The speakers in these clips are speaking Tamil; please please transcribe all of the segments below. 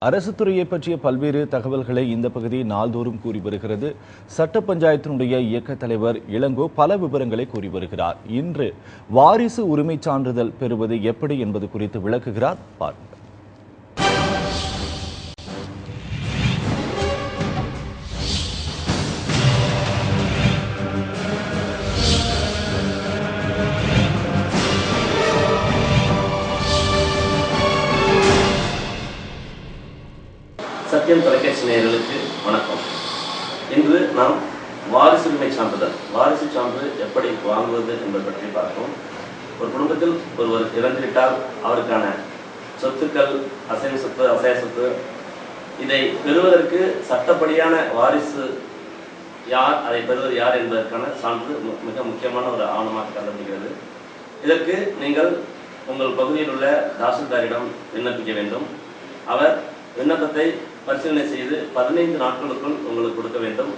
அரசு துறையை பற்றிய பல்வேறு தகவல்களை இந்த பகுதி நாள்தோறும் கூறி வருகிறது. சட்ட பஞ்சாயத்தினுடைய இயக்க தலைவர் இளங்கோ பல விவரங்களை கூறி வருகிறார். இன்று வாரிசு உரிமைச் சான்றிதழ் பெறுவது எப்படி என்பது குறித்து விளக்குகிறார். பாருங்கள். சத்தியம் தொலைக்காட்சி நேயர்களுக்கு வணக்கம். இன்று நாம் வாரிசுரிமை சான்றிதழ் வாரிசு சான்று எப்படி வாங்குவது என்பது பற்றி பார்ப்போம். ஒரு குடும்பத்தில் ஒருவர் இறந்துவிட்டால் அவருக்கான சொத்துக்கள் அசைவ சொத்து அசைய சொத்து இதை பெறுவதற்கு சட்டப்படியான வாரிசு யார் அதை பெறுவது யார் என்பதற்கான சான்று மிக முக்கியமான ஒரு ஆவணமாக கருதப்படுகிறது. இதற்கு நீங்கள் உங்கள் பகுதியில் உள்ள தாசில்தாரிடம் விண்ணப்பிக்க வேண்டும். அவர் விண்ணப்பத்தை பரிசீலனை செய்து பதினைந்து நாட்களுக்குள் உங்களுக்கு கொடுக்க வேண்டும்.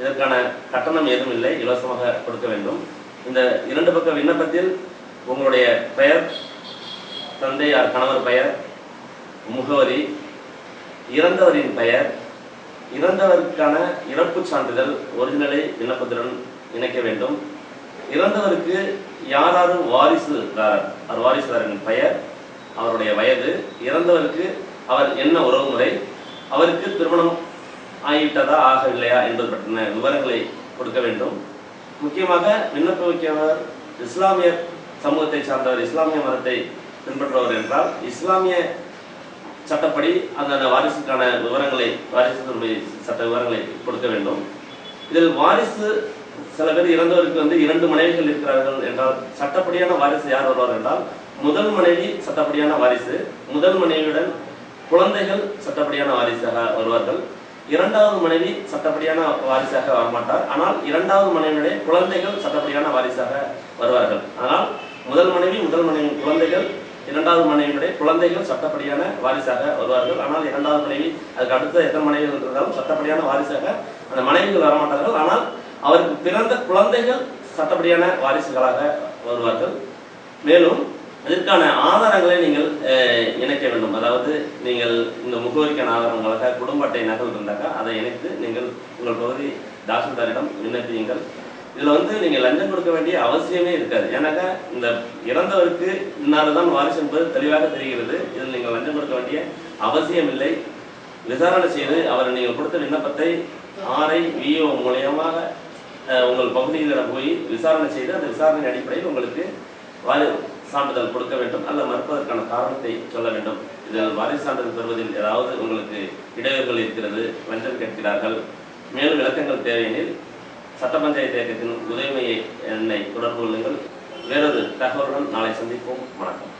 இதற்கான கட்டணம் ஏதும் இல்லை இலவசமாக கொடுக்க வேண்டும். இந்த இரண்டு பக்க விண்ணப்பத்தில் உங்களுடைய பெயர் தந்தையார் கணவர் பெயர் முகவரி இறந்தவரின் பெயர் இறந்தவருக்கான இறப்புச் சான்றிதழ் ஒரிஜினலை விண்ணப்பத்துடன் இணைக்க வேண்டும். இறந்தவருக்கு யாராரும் வாரிசுதாரர் அவர் வாரிசுதாரரின் பெயர் அவருடைய வயது இறந்தவருக்கு அவர் என்ன உறவுமுறை அவருக்கு திருமணம் ஆகிவிட்டதா ஆகவில்லையா என்பது பற்றின விவரங்களை கொடுக்க வேண்டும். முக்கியமாக விண்ணப்ப இஸ்லாமிய சமூகத்தை சார்ந்தவர் இஸ்லாமிய மதத்தை பின்பற்றுபவர் என்றால் இஸ்லாமிய சட்டப்படி அந்த வாரிசுக்கான விவரங்களை வாரிசு சட்ட விவரங்களை கொடுக்க வேண்டும். இதில் வாரிசு சில பேர் இறந்தவருக்கு வந்து இரண்டு மனைவிகள் இருக்கிறார்கள் என்றால் சட்டப்படியான வாரிசு யார் வருவார் என்றால் முதல் மனைவி சட்டப்படியான வாரிசு முதல் மனைவியுடன் குழந்தைகள் சட்டப்படியான வாரிசாக வருவார்கள். இரண்டாவது மனைவி சட்டப்படியான வாரிசாக வரமாட்டார். ஆனால் இரண்டாவது மனைவியுடைய குழந்தைகள் சட்டப்படியான வாரிசாக வருவார்கள். ஆனால் முதல் மனைவி முதல் மனைவி குழந்தைகள் இரண்டாவது மனைவியுடைய குழந்தைகள் சட்டப்படியான வாரிசாக வருவார்கள். ஆனால் இரண்டாவது மனைவி அதுக்கு அடுத்த எத்தனை மனைவிகள் இருந்தாலும் சட்டப்படியான வாரிசாக அந்த மனைவிகள் வரமாட்டார்கள். ஆனால் அவருக்கு பிறந்த குழந்தைகள் சட்டப்படியான வாரிசுகளாக வருவார்கள். மேலும் அதற்கான ஆதாரங்களை நீங்கள் இணைக்க வேண்டும். அதாவது நீங்கள் இந்த முகவரிக்கான ஆதாரங்களாக குடும்ப அட்டை நகல் இருந்தாக்கா அதை இணைத்து நீங்கள் உங்கள் பகுதி தாசில்தாரிடம் விண்ணப்பியுங்கள். இதில் வந்து நீங்கள் லஞ்சம் கொடுக்க வேண்டிய அவசியமே இருக்காது. ஏன்னாக்கா இந்த இறந்தவருக்கு இன்னால்தான் வாரிசு என்பது தெளிவாக தெரிகிறது. இதில் நீங்கள் லஞ்சம் கொடுக்க வேண்டிய அவசியம் இல்லை விசாரணை செய்து அவர் நீங்கள் கொடுத்த விண்ணப்பத்தை ஆரை விஓ மூலியமாக உங்கள் பகுதியில் போய் விசாரணை செய்து அந்த விசாரணை அடிப்படையில் உங்களுக்கு வாரி சான்றிதழ் கொடுக்க வேண்டும் அல்ல மறுப்பதற்கான காரணத்தை சொல்ல வேண்டும். இதில் வாரிசு சான்றிதழ் பெறுவதில் ஏதாவது உங்களுக்கு இடையூறுகள் இருக்கிறது லஞ்சம் கேட்கிறார்கள். மேலும் விளக்கங்கள் தேவையெனில் சட்ட பஞ்சாயத்து இயக்கத்தின் உதவிமையை என்னை தொடர்பு கொள்ளுங்கள். வேறொரு தகவலுடன் நாளை சந்திப்போம். வணக்கம்.